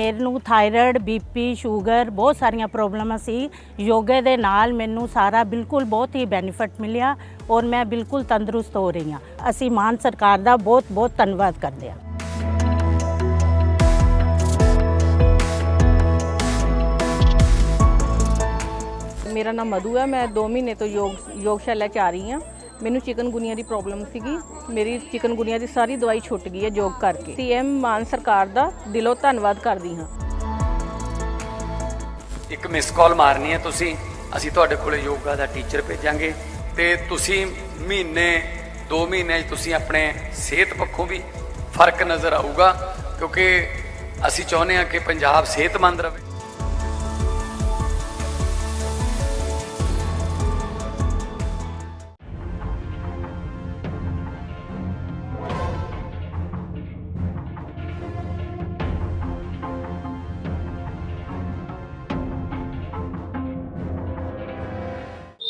ਮੈਨੂੰ thyroid BP sugar, ਬਹੁਤ ਸਾਰੀਆਂ ਪ੍ਰੋਬਲਮਾਂ ਸੀ। ਯੋਗੇ ਦੇ ਨਾਲ ਮੈਨੂੰ ਸਾਰਾ ਬਿਲਕੁਲ ਬਹੁਤ ਹੀ ਬੈਨੀਫਿਟ ਮਿਲਿਆ ਔਰ ਮੈਂ ਬਿਲਕੁਲ ਤੰਦਰੁਸਤ ਹੋ ਰਹੀ ਹਾਂ। ਅਸੀਂ ਮਾਨ ਸਰਕਾਰ ਦਾ ਬਹੁਤ ਬਹੁਤ ਧੰਨਵਾਦ ਕਰਦੇ ਹਾਂ। ਮੇਰਾ ਨਾਮ ਮਧੂ ਹੈ। ਮੈਂ 2 ਮਹੀਨੇ ਤੋਂ ਯੋਗ, ਯੋਗਸ਼ਾਲਾ ਚ ਆ ਰਹੀ ਹਾਂ। ਮੈਨੂੰ ਚਿਕਨਗੁਨੀਆ ਦੀ ਪ੍ਰੋਬਲਮ ਸੀਗੀ। ਮੇਰੀ ਚਿਕਨਗੁਨੀਆ ਦੀ ਸਾਰੀ ਦਵਾਈ ਛੁੱਟ ਗਈ ਹੈ ਯੋਗ ਕਰਕੇ। ਸੀਐਮ ਮਾਨ ਸਰਕਾਰ ਦਾ ਦਿਲੋਂ ਧੰਨਵਾਦ ਕਰਦੀ ਹਾਂ। ਇੱਕ ਮਿਸ ਕਾਲ ਮਾਰਨੀ ਹੈ ਤੁਸੀਂ। ਅਸੀਂ ਤੁਹਾਡੇ ਕੋਲੇ ਯੋਗਾ ਦਾ ਟੀਚਰ ਭੇਜਾਂਗੇ ਤੇ ਤੁਸੀਂ ਮਹੀਨੇ 2 ਮਹੀਨੇ 'ਚ ਤੁਸੀਂ ਆਪਣੇ ਸਿਹਤ ਪੱਖੋਂ ਵੀ ਫ਼ਰਕ ਨਜ਼ਰ ਆਊਗਾ ਕਿਉਂਕਿ ਅਸੀਂ ਚਾਹੁੰਦੇ ਹਾਂ ਕਿ ਪੰਜਾਬ ਸਿਹਤਮੰਦ ਰਹੇ।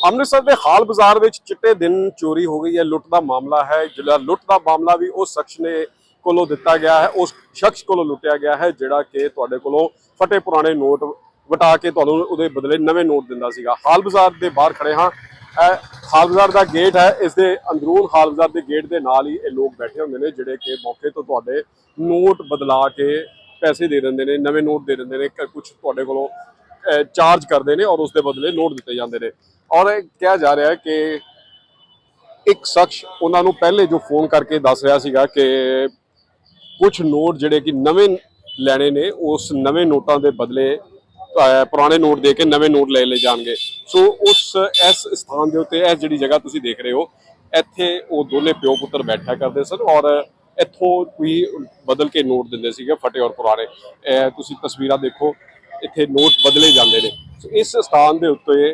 ਅੰਮ੍ਰਿਤਸਰ ਦੇ ਹਾਲ ਬਾਜ਼ਾਰ ਵਿੱਚ ਚਿੱਟੇ ਦਿਨ ਚੋਰੀ ਹੋ ਗਈ ਹੈ। ਲੁੱਟ ਦਾ ਮਾਮਲਾ ਹੈ। ਜਿਹੜਾ ਲੁੱਟ ਦਾ ਮਾਮਲਾ ਵੀ ਉਸ ਸ਼ਖਸ ਨੇ ਕੋਲੋਂ ਦਿੱਤਾ ਗਿਆ ਹੈ। ਉਸ ਸ਼ਖਸ ਕੋਲੋਂ ਲੁੱਟਿਆ ਗਿਆ ਹੈ, ਜਿਹੜਾ ਕਿ ਤੁਹਾਡੇ ਕੋਲੋਂ ਫਟੇ ਪੁਰਾਣੇ ਨੋਟ ਵਟਾ ਕੇ ਤੁਹਾਨੂੰ ਉਹਦੇ ਬਦਲੇ ਨਵੇਂ ਨੋਟ ਦਿੰਦਾ ਸੀਗਾ। ਹਾਲ ਬਾਜ਼ਾਰ ਦੇ ਬਾਹਰ ਖੜੇ ਹਾਂ। ਇਹ ਹਾਲ ਬਾਜ਼ਾਰ ਦਾ ਗੇਟ ਹੈ। ਇਸ ਦੇ ਅੰਦਰੂਨ ਹਾਲ ਬਾਜ਼ਾਰ ਦੇ ਗੇਟ ਦੇ ਨਾਲ ਹੀ ਇਹ ਲੋਕ ਬੈਠੇ ਹੁੰਦੇ ਨੇ, ਜਿਹੜੇ ਕਿ ਮੌਕੇ ਤੋਂ ਤੁਹਾਡੇ ਨੋਟ ਬਦਲਾ ਕੇ ਪੈਸੇ ਦੇ ਦਿੰਦੇ ਨੇ, ਨਵੇਂ ਨੋਟ ਦੇ ਦਿੰਦੇ ਨੇ ਕੁਝ ਤੁਹਾਡੇ ਕੋਲੋਂ ਚਾਰਜ ਕਰਦੇ ਨੇ ਔਰ ਉਸ ਦੇ ਬਦਲੇ ਨੋਟ ਦਿੱਤੇ ਜਾਂਦੇ ਨੇ। ਔਰ ਕਿਹਾ ਜਾ ਰਿਹਾ ਹੈ ਕਿ ਇੱਕ ਸ਼ਖਸ ਉਹਨਾਂ ਨੂੰ ਪਹਿਲੇ ਜੋ ਫੋਨ ਕਰਕੇ ਦੱਸ ਰਿਹਾ ਸੀਗਾ ਕਿ ਕੁਝ ਨੋਟ ਜਿਹੜੇ ਕਿ ਨਵੇਂ ਲੈਣੇ ਨੇ, ਉਸ ਨਵੇਂ ਨੋਟਾਂ ਦੇ ਬਦਲੇ ਪੁਰਾਣੇ ਨੋਟ ਦੇ ਕੇ ਨਵੇਂ ਨੋਟ ਲੈ ਲਏ ਜਾਣਗੇ। ਸੋ ਉਸ, ਇਸ ਸਥਾਨ ਦੇ ਉੱਤੇ ਇਹ ਜਿਹੜੀ ਜਗ੍ਹਾ ਤੁਸੀਂ ਦੇਖ ਰਹੇ ਹੋ, ਇੱਥੇ ਉਹ ਦੋਨੇ ਪਿਓ ਪੁੱਤਰ ਬੈਠਾ ਕਰਦੇ ਸਨ ਔਰ ਇੱਥੋਂ ਕੋਈ ਬਦਲ ਕੇ ਨੋਟ ਦਿੰਦੇ ਸੀਗੇ, ਫਟੇ ਔਰ ਪੁਰਾਣੇ। ਤੁਸੀਂ ਤਸਵੀਰਾਂ ਦੇਖੋ, ਇੱਥੇ ਨੋਟ ਬਦਲੇ ਜਾਂਦੇ ਨੇ। ਸੋ ਇਸ ਸਥਾਨ ਦੇ ਉੱਤੇ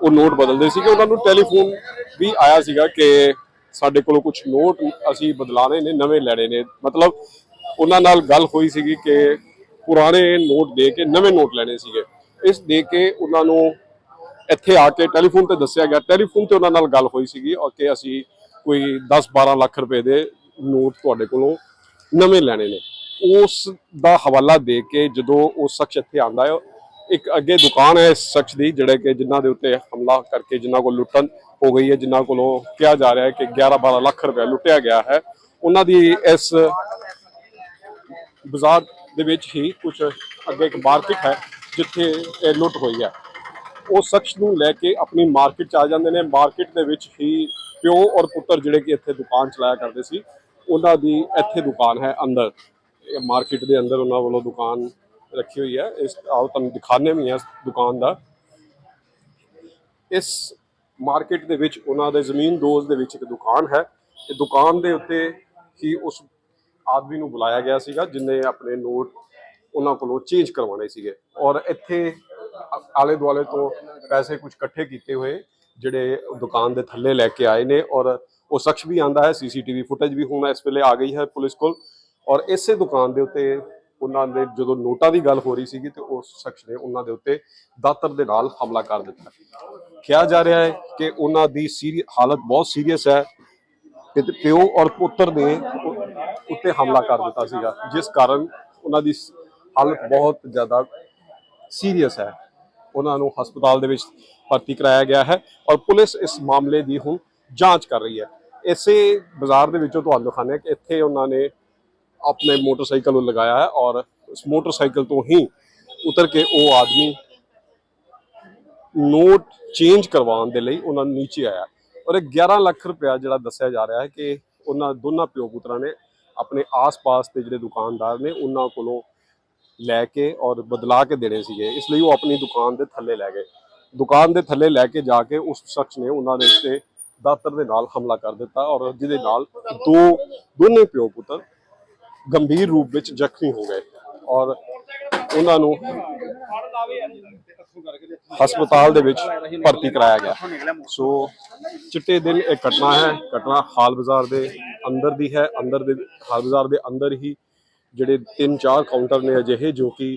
ਉਹ ਨੋਟ ਬਦਲਦੇ ਸੀਗੇ। ਉਹਨਾਂ ਨੂੰ ਟੈਲੀਫੋਨ ਵੀ ਆਇਆ ਸੀਗਾ ਕਿ ਸਾਡੇ ਕੋਲੋਂ ਕੁਝ ਨੋਟ ਅਸੀਂ ਬਦਲਾਣੇ ਨੇ, ਨਵੇਂ ਲੈਣੇ ਨੇ। ਮਤਲਬ ਉਹਨਾਂ ਨਾਲ ਗੱਲ ਹੋਈ ਸੀਗੀ ਕਿ ਪੁਰਾਣੇ ਨੋਟ ਦੇ ਕੇ ਨਵੇਂ ਨੋਟ ਲੈਣੇ ਸੀਗੇ। ਇਸ ਦੇ ਕੇ ਉਹਨਾਂ ਨੂੰ ਇੱਥੇ ਆ ਕੇ ਟੈਲੀਫੋਨ ਤੇ ਦੱਸਿਆ ਗਿਆ। ਟੈਲੀਫੋਨ ਤੇ ਉਹਨਾਂ ਨਾਲ ਗੱਲ ਹੋਈ ਸੀਗੀ ਔਰ ਕਿ ਅਸੀਂ ਕੋਈ 10-12 ਲੱਖ ਰੁਪਏ ਦੇ ਨੋਟ ਤੁਹਾਡੇ ਕੋਲੋਂ ਨਵੇਂ ਲੈਣੇ ਨੇ। ਉਸ ਦਾ ਹਵਾਲਾ ਦੇ ਕੇ ਜਦੋਂ ਉਹ ਸ਼ਖਸ ਇੱਥੇ ਆਂਦਾ ਹੈ ਇੱਕ ਅੱਗੇ ਦੁਕਾਨ ਹੈ ਇਸ ਸ਼ਖਸ ਦੀ, ਜਿਹੜੇ ਕਿ ਜਿਨ੍ਹਾਂ ਦੇ ਉੱਤੇ ਹਮਲਾ ਕਰਕੇ ਜਿਨ੍ਹਾਂ ਕੋਲ ਲੁੱਟਣ ਹੋ ਗਈ ਹੈ, ਜਿਨ੍ਹਾਂ ਕੋਲੋਂ ਕਿਹਾ ਜਾ ਰਿਹਾ ਹੈ ਕਿ 11-12 ਲੱਖ ਰੁਪਏ ਲੁੱਟਿਆ ਗਿਆ ਹੈ। ਉਹਨਾਂ ਦੀ ਇਸ ਬਾਜ਼ਾਰ ਦੇ ਵਿੱਚ ਹੀ ਕੁਝ ਅੱਗੇ ਇੱਕ ਮਾਰਕੀਟ ਹੈ, ਜਿੱਥੇ ਇਹ ਲੁੱਟ ਹੋਈ ਹੈ। ਉਹ ਸ਼ਖਸ ਨੂੰ ਲੈ ਕੇ ਆਪਣੀ ਮਾਰਕੀਟ ਚ ਆ ਜਾਂਦੇ ਨੇ। ਮਾਰਕੀਟ ਦੇ ਵਿੱਚ ਹੀ ਪਿਓ ਔਰ ਪੁੱਤਰ ਜਿਹੜੇ ਕਿ ਇੱਥੇ ਦੁਕਾਨ ਚਲਾਇਆ ਕਰਦੇ ਸੀ, ਉਹਨਾਂ ਦੀ ਇੱਥੇ ਦੁਕਾਨ ਹੈ ਅੰਦਰ। ਮਾਰਕੀਟ ਦੇ ਅੰਦਰ ਉਹਨਾਂ ਵੱਲੋਂ ਦੁਕਾਨ ਰੱਖੀ ਹੋਈ ਹੈ। ਇਸ ਆਓ ਤੁਹਾਨੂੰ ਦਿਖਾਣੇ ਵੀ ਹੈ ਦੁਕਾਨ ਦਾ। ਇਸ ਮਾਰਕੀਟ ਦੇ ਵਿੱਚ ਉਹਨਾਂ ਦੇ ਜ਼ਮੀਨ ਦੋਜ਼ ਦੇ ਵਿੱਚ ਇੱਕ ਦੁਕਾਨ ਹੈ। ਇਹ ਦੁਕਾਨ ਦੇ ਉੱਤੇ ਹੀ ਉਸ ਆਦਮੀ ਨੂੰ ਬੁਲਾਇਆ ਗਿਆ ਸੀਗਾ, ਜਿਨੇ ਆਪਣੇ ਨੋਟ ਉਹਨਾਂ ਕੋਲੋਂ ਚੇਂਜ ਕਰਵਾਉਣੇ ਸੀਗੇ। ਔਰ ਇੱਥੇ ਆਲੇ ਦੁਆਲੇ ਤੋਂ ਪੈਸੇ ਕੁਝ ਇਕੱਠੇ ਕੀਤੇ ਹੋਏ, ਜਿਹੜੇ ਦੁਕਾਨ ਦੇ ਥੱਲੇ ਲੈ ਕੇ ਆਏ ਨੇ। ਔਰ ਉਹ ਸ਼ਖਸ ਵੀ ਆਂਦਾ ਹੈ, ਸੀਸੀਟੀਵੀ ਫੁਟੇਜ ਵੀ ਹੁਣ ਇਸ ਵੇਲੇ ਆ ਗਈ ਹੈ ਪੁਲਿਸ ਕੋਲ। ਔਰ ਇਸੇ ਦੁਕਾਨ ਦੇ ਉੱਤੇ ਉਹਨਾਂ ਦੇ ਜਦੋਂ ਨੋਟਾਂ ਦੀ ਗੱਲ ਹੋ ਰਹੀ ਸੀਗੀ ਤੇ ਉਸ ਸ਼ਖਸ ਨੇ ਉਹਨਾਂ ਦੇ ਉੱਤੇ ਦਾਤਰ ਦੇ ਨਾਲ ਹਮਲਾ ਕਰ ਦਿੱਤਾ। ਕਿਹਾ ਜਾ ਰਿਹਾ ਹੈ ਕਿ ਉਹਨਾਂ ਦੀ ਸੀਰੀ, ਹਾਲਤ ਬਹੁਤ ਸੀਰੀਅਸ ਹੈ ਕਿ ਪਿਓ ਔਰ ਪੁੱਤਰ ਨੇ ਉੱਤੇ ਹਮਲਾ ਕਰ ਦਿੱਤਾ ਸੀਗਾ, ਜਿਸ ਕਾਰਨ ਉਹਨਾਂ ਦੀ ਹਾਲਤ ਬਹੁਤ ਜ਼ਿਆਦਾ ਸੀਰੀਅਸ ਹੈ। ਉਹਨਾਂ ਨੂੰ ਹਸਪਤਾਲ ਦੇ ਵਿੱਚ ਭਰਤੀ ਕਰਾਇਆ ਗਿਆ ਹੈ ਔਰ ਪੁਲਿਸ ਇਸ ਮਾਮਲੇ ਦੀ ਹੁਣ ਜਾਂਚ ਕਰ ਰਹੀ ਹੈ। ਇਸੇ ਬਾਜ਼ਾਰ ਦੇ ਵਿੱਚੋਂ ਤੁਹਾਨੂੰ ਦਿਖਾਉਂਦੇ ਹਾਂ ਕਿ ਇੱਥੇ ਉਹਨਾਂ ਨੇ ਆਪਣੇ ਮੋਟਰਸਾਈਕਲ ਨੂੰ ਲਗਾਇਆ ਹੈ ਔਰ ਉਸ ਮੋਟਰਸਾਈਕਲ ਤੋਂ ਹੀ ਉਤਰ ਕੇ ਉਹ ਆਦਮੀ ਨੋਟ ਚੇਂਜ ਕਰਵਾਉਣ ਦੇ ਲਈ ਉਹਨਾਂ ਨੂੰ ਨੀਚੇ ਆਇਆ ਔਰ ਇਹ 11 ਲੱਖ ਰੁਪਇਆ ਜਿਹੜਾ ਦੱਸਿਆ ਜਾ ਰਿਹਾ ਹੈ ਕਿ ਉਹਨਾਂ ਦੋਨਾਂ ਪਿਓ ਪੁੱਤਰਾਂ ਨੇ ਆਪਣੇ ਆਸ-ਪਾਸ ਦੇ ਜਿਹੜੇ ਦੁਕਾਨਦਾਰ ਨੇ ਉਹਨਾਂ ਕੋਲੋਂ ਲੈ ਕੇ ਔਰ ਬਦਲਾ ਕੇ ਦੇਣੇ ਸੀਗੇ। ਇਸ ਲਈ ਉਹ ਆਪਣੀ ਦੁਕਾਨ ਦੇ ਥੱਲੇ ਲੈ ਗਏ। ਦੁਕਾਨ ਦੇ ਥੱਲੇ ਲੈ ਕੇ ਜਾ ਕੇ ਉਸ ਸ਼ਖਸ ਨੇ ਉਹਨਾਂ ਦੇ ਉੱਤੇ ਦਾਤਰ ਦੇ ਨਾਲ ਹਮਲਾ ਕਰ ਦਿੱਤਾ ਔਰ ਜਿਹਦੇ ਨਾਲ ਦੋ, ਦੋਨੇ ਪਿਓ ਪੁੱਤਰ ਗੰਭੀਰ ਰੂਪ ਵਿੱਚ ਜ਼ਖਮੀ ਹੋ ਗਏ ਔਰ ਉਹਨਾਂ ਨੂੰ ਹਸਪਤਾਲ ਦੇ ਵਿੱਚ ਭਰਤੀ ਕਰਾਇਆ ਗਿਆ। ਸੋ ਚਿੱਟੇ ਦਿਨ ਇਹ ਘਟਨਾ ਹੈ। ਘਟਨਾ ਹਾਲ ਬਾਜ਼ਾਰ ਦੇ ਅੰਦਰ ਦੀ ਹੈ। ਅੰਦਰ ਦੇ ਹਾਲ ਬਾਜ਼ਾਰ ਦੇ ਅੰਦਰ ਹੀ ਜਿਹੜੇ ਤਿੰਨ ਚਾਰ ਕਾਊਂਟਰ ਨੇ ਅਜਿਹੇ ਜੋ ਕਿ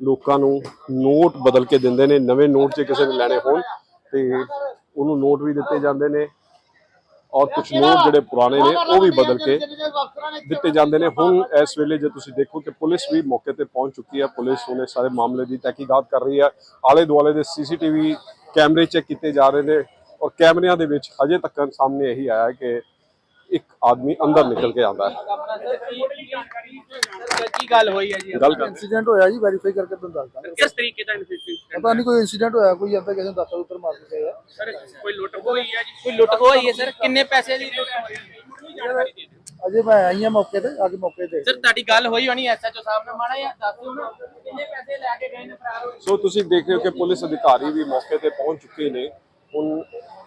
ਲੋਕਾਂ ਨੂੰ ਨੋਟ ਬਦਲ ਕੇ ਦਿੰਦੇ ਨੇ। ਨਵੇਂ ਨੋਟ ਜੇ ਕਿਸੇ ਨੇ ਲੈਣੇ ਹੋਣ ਤੇ ਉਹਨੂੰ ਨੋਟ ਵੀ ਦਿੱਤੇ ਜਾਂਦੇ ਨੇ। ਔਰ ਕੁਝ ਨੋਟ ਜਿਹੜੇ ਪੁਰਾਣੇ ਨੇ, ਉਹ ਵੀ ਬਦਲ ਕੇ ਦਿੱਤੇ ਜਾਂਦੇ ਨੇ। ਹੁਣ ਇਸ ਵੇਲੇ ਜੇ ਤੁਸੀਂ ਦੇਖੋ ਕਿ ਪੁਲਿਸ ਵੀ ਮੌਕੇ ਤੇ ਪਹੁੰਚ ਚੁੱਕੀ ਹੈ। ਪੁਲਿਸ ਉਹਨੇ ਸਾਰੇ ਮਾਮਲੇ ਦੀ ਤਹਿਕੀਕਾਤ ਕਰ ਰਹੀ ਹੈ। ਆਲੇ ਦੁਆਲੇ ਦੇ ਸੀਸੀਟੀਵੀ ਕੈਮਰੇ ਚੈੱਕ ਕੀਤੇ ਜਾ ਰਹੇ ਨੇ ਔਰ ਕੈਮਰਿਆਂ ਦੇ ਵਿੱਚ ਹਜੇ ਤੱਕ ਸਾਹਮਣੇ ਇਹੀ ਆਇਆ ਕਿ ਇੱਕ ਆਦਮੀ ਅੰਦਰ ਨਿਕਲ ਕੇ ਆਉਂਦਾ ਹੈ। ਕੀ ਗੱਲ ਹੋਈ ਹੈ ਜੀ? ਗੱਲ ਕਰ ਇਨਸੀਡੈਂਟ ਹੋਇਆ ਜੀ ਵੈਰੀਫਾਈ ਕਰਕੇ ਤੁਹਾਨੂੰ ਦੱਸ ਦਾਂਗੇ। ਕਿਸ ਤਰੀਕੇ ਦਾ ਇਨਫੈਕਸ਼ਨ ਪਤਾ ਨਹੀਂ ਕੋਈ ਇਨਸੀਡੈਂਟ ਹੋਇਆ ਕੋਈ ਜਾਂਦਾ ਕਿਸੇ ਨੂੰ ਦਾਤਰ ਉੱਤਰ ਮਾਰ ਕੇ ਗਏ ਆ। ਸਰ ਕੋਈ ਲੁੱਟ ਹੋਈ ਹੈ ਜੀ? ਕੋਈ ਲੁੱਟ ਹੋਈ ਹੈ ਸਰ? ਕਿੰਨੇ ਪੈਸੇ ਦੀ ਲੁੱਟ ਹੋਈ ਹੈ? ਅਜੇ ਮੈਂ ਆਈ ਹਾਂ ਮੌਕੇ ਤੇ ਆ ਕੇ ਮੌਕੇ ਤੇ। ਸਰ ਤੁਹਾਡੀ ਗੱਲ ਹੋਈ ਹੋਣੀ ਐਸਐਚਓ ਸਾਹਿਬ ਨਾਲ? ਮਾੜਾ ਜਾਂ ਦੱਸ ਦਿਓ ਨਾ ਕਿੰਨੇ ਪੈਸੇ ਲੈ ਕੇ ਗਏ ਨੇ ਫਰਾਰ ਸੋ ਤੁਸੀਂ ਦੇਖ ਰਹੇ ਹੋ ਕਿ ਪੁਲਿਸ ਅਧਿਕਾਰੀ ਵੀ ਮੌਕੇ ਤੇ ਪਹੁੰਚ ਚੁੱਕੇ ਨੇ। ਹੁਣ